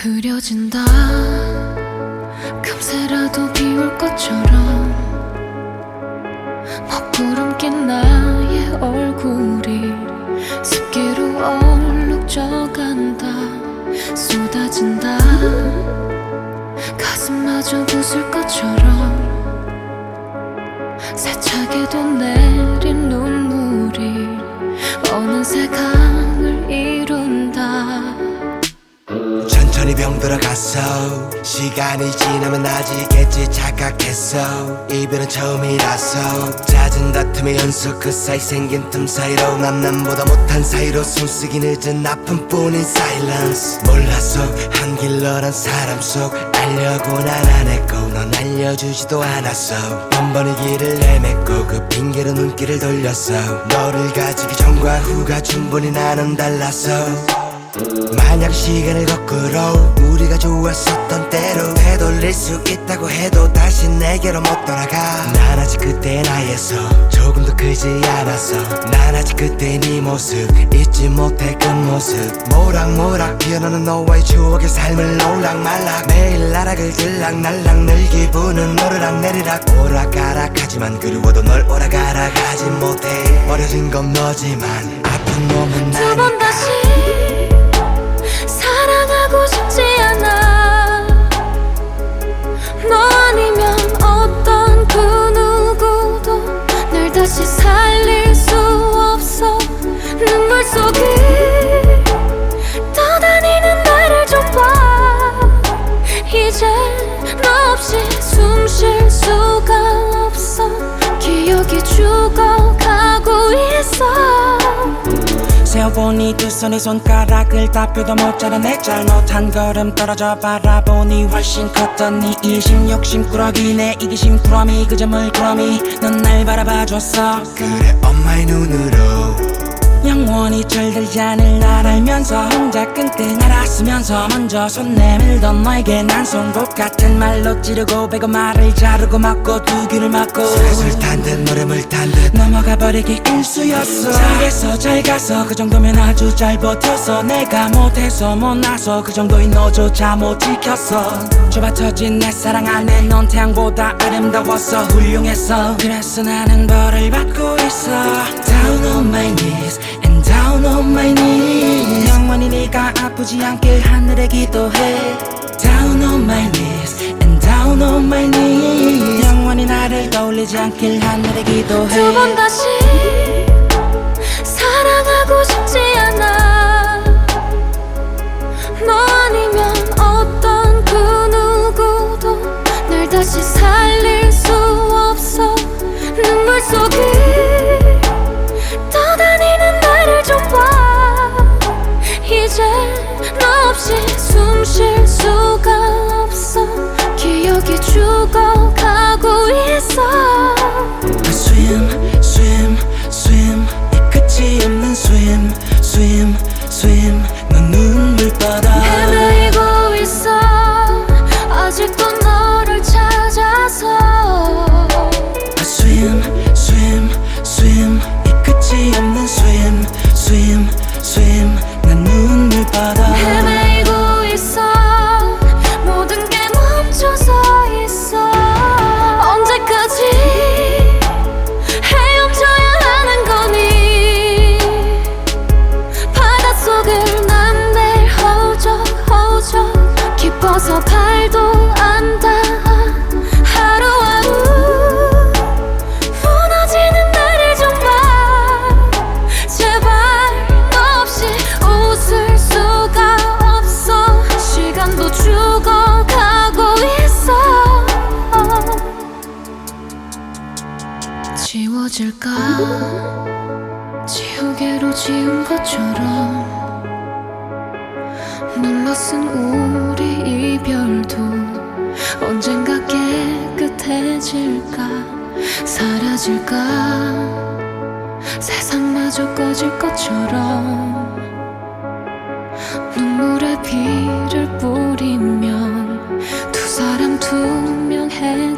지워진다. 금세라도 비올 것처럼 먹구름 낀 나의 얼굴이 습기로 얼룩져간다. 쏟아진다. 가슴마저 부술 것처럼 들어갔어 시간이 지나면 나아지겠지 착각했어. 이별은 처음이라서 잦은 다툼의 연속 그 사이 생긴 틈 사이로 남남보다 못한 사이로 숨쉬기 늦은 아픔 뿐인 silence. 몰랐어 한 길러란 사람 속 알려고 난 안 했고 넌 알려주지도 않았어. 번번이 길을 헤맸고 그 핑계로 눈길을 돌렸어 너를 가지기 전과 후가 충분히 나는 달랐어 만약 시간을 거꾸로 우리가 좋았었던 때로 되돌릴 수 있다고 해도 다시 내게로 못 돌아가. 난 아직 그때 나에서 조금 더 크지 않았어 난 아직 그때 네 모습 잊지 못해 그 모습. 모락모락 피어나는 너와의 추억의 삶을 올락말락 매일 나락을 들락날락 늘 기분은 오르락내리락. 오락가락 하지만 그리워도 널 오락가락 하지 못해. 버려진 건 너지만 아픈 몸은 세어보니 두 손의 손가락을 다 펴도 못 자라내 잘못 한 걸음 떨어져 바라보니 훨씬 컸던 네 이심 욕심 꾸러기 내 이기심 꾸러미 그 점을 꾸러미. 넌 날 바라봐줬어. 그래 엄마의 눈으로. 영원히 철들지 않을 날 알면서 혼자 끙끙 앓았으면서 먼저 손 내밀던 너에게 난 송곳 같은 말로 찌르고 배고 말을 자르고 막고 두 귀를 막고 술술 탄듯 노래물 탄듯 넘어가 버리기 일수였어 잘했어 잘 가서 그 정도면 아주 잘 버텼어 내가 못해서 못나서 그 정도인 너조차 못 지켰어 좁아 터진 내 사랑 안에 넌 태양보다 아름다웠어 훌륭했어 그래서 나는 벌을 받고 있어 Down on my knees and down on my knees 영원히 네가 아프지 않길 하늘에 기도해 Down on my knees and down on my knees 영원히 나를 떠올리지 않길 하늘에 기도해 두 번 다시 swim, swim 지워질까? 지우개로 지운 것처럼 눌러쓴 우리 이별도 언젠가 깨끗해질까? 사라질까? 세상마저 꺼질 것처럼 눈물에 비를 뿌리면 두 사람 투명해질까?